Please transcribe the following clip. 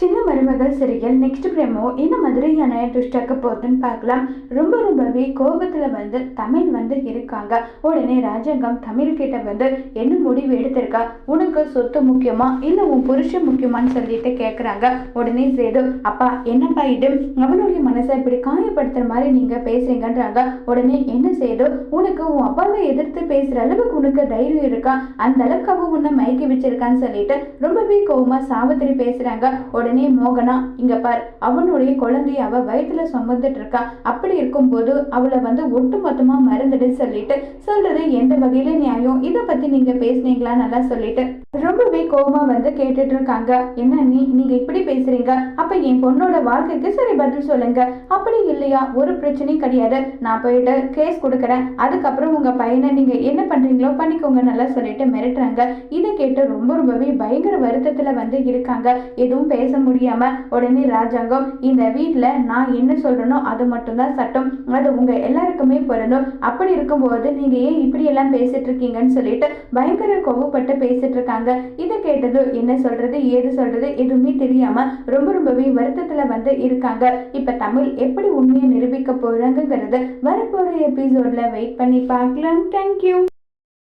சின்ன மருமகள் சிறையில் நெக்ஸ்ட் பிரேமோ என்ன மாதிரியான ட்விஸ்டாக்க போகுதுன்னு பார்க்கலாம். ரொம்ப ரொம்பவே கோபத்தில் வந்து தமிழ் வந்து இருக்காங்க. உடனே ராஜாங்கம் தமிழ் கிட்ட வந்து என்ன முடிவு எடுத்திருக்கா? உனக்கு சொத்து முக்கியமா? இல்லை உன் புருஷன் முக்கியமான்னு சொல்லிட்டு கேட்குறாங்க உடனே சேது அப்பா என்னப்பா இது? அவனுடைய மனசை இப்படி காயப்படுத்துற மாதிரி நீங்கள் பேசுறீங்கன்றாங்க. உடனே என்ன சேது? உனக்கு உன் அப்பாவை எதிர்த்து பேசுகிற அளவுக்கு உனக்கு தைரியம் இருக்கா? அந்த அளவுக்கு அவன் உன்னை மயக்கி வச்சிருக்கான்னு சொல்லிட்டு ரொம்பவே கோவமா சாவித்திரி பேசுறாங்க. உடனே மோகனா இங்க பார் அவனுடைய குழந்தைய அவ வயிற்றுல சுமந்துட்டு இருக்கா. அப்படி இருக்கும்போது அவளை வந்து ஒட்டு மொத்தமா மறந்துடு சொல்லிட்டு சொல்றது எந்த வகையில நியாயம்? இதை பத்தி நீங்க பேசுனீங்களா? நல்லா சொல்லிட்டு. ரொம்பவே கோபமா வந்து கேட்டுட்டு இருக்காங்க. என்ன நீ நீங்க இப்படி பேசுறீங்க? அப்ப என் பொண்ணோட வாழ்க்கைக்கு சரி பதில் சொல்லுங்க. அப்படி இல்லையா? ஒரு பிரச்சனையும் கிடையாது. நான் போயிட்டு கேஸ் கொடுக்குறேன். அதுக்கப்புறம் உங்க பையனை நீங்க என்ன பண்றீங்களோ பண்ணிக்கோங்க. நல்லா சொல்லிட்டு மிரட்டுறாங்க. இதை கேட்டு ரொம்ப ரொம்பவே பயங்கர வருத்தத்துல வந்து இருக்காங்க. எதுவும் பேச முடியாம உடனே ராஜாங்கம் இந்த வீட்டில் நான் என்ன சொல்றனோ அது மட்டும்தான் சட்டம். அது உங்க எல்லாருக்குமே பொருந்தும். அப்படி இருக்கும்போது நீங்க ஏன் இப்படி எல்லாம் பேசிட்டு இருக்கீங்கன்னு சொல்லிட்டு பயங்கர கோவப்பட்டு பேசிட்டு இருக்காங்க இதை கேட்டது என்ன சொல்றது ஏது சொல்றது எதுவுமே தெரியாம ரொம்ப ரொம்பவே வருத்தத்துல வந்து இருக்காங்க. இப்ப தமிழ் எப்படி உண்மையை நிரூபிக்க போறாங்கிறது வரப்போற எபிசோட்ல வெயிட் பண்ணி பார்க்கலாம். தேங்க்யூ